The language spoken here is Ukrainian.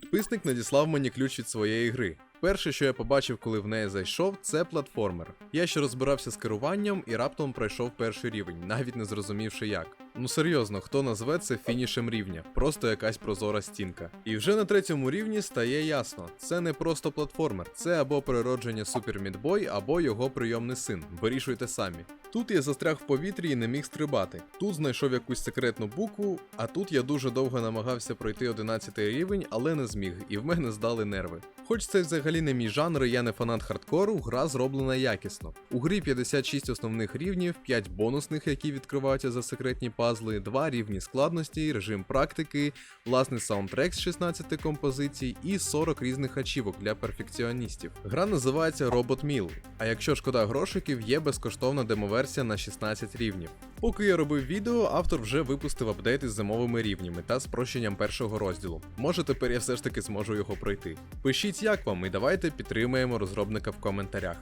Підписник надіслав мені ключ від своєї гри. Перше, що я побачив, коли в неї зайшов, це платформер. Я ще розбирався з керуванням і раптом пройшов перший рівень, навіть не зрозумівши як. Ну серйозно, хто назве це фінішем рівня? Просто якась прозора стінка. І вже на третьому рівні стає ясно: це не просто платформер, це або природження Супер Мідбой, або його прийомний син. Вирішуйте самі. Тут я застряг в повітрі і не міг стрибати. Тут знайшов якусь секретну букву, а тут я дуже довго намагався пройти 11 рівень, але не зміг, і в мене здали нерви. Хоч це взагалі не мій жанр, і я не фанат хардкору, гра зроблена якісно. У грі 56 основних рівнів, 5 бонусних, які відкриваються за секретні пазли, 2 рівні складності, режим практики, власний саундтрек з 16 композицій і 40 різних ачівок для перфекціоністів. Гра називається Robot Mill, а якщо шкода грошиків, є безкоштовна демоверсія на 16 рівнів. Поки я робив відео, автор вже випустив апдейт із зимовими рівнями та спрощенням першого розділу. Може тепер я все ж таки зможу його пройти. Пишіть як вам і давайте підтримаємо розробника в коментарях.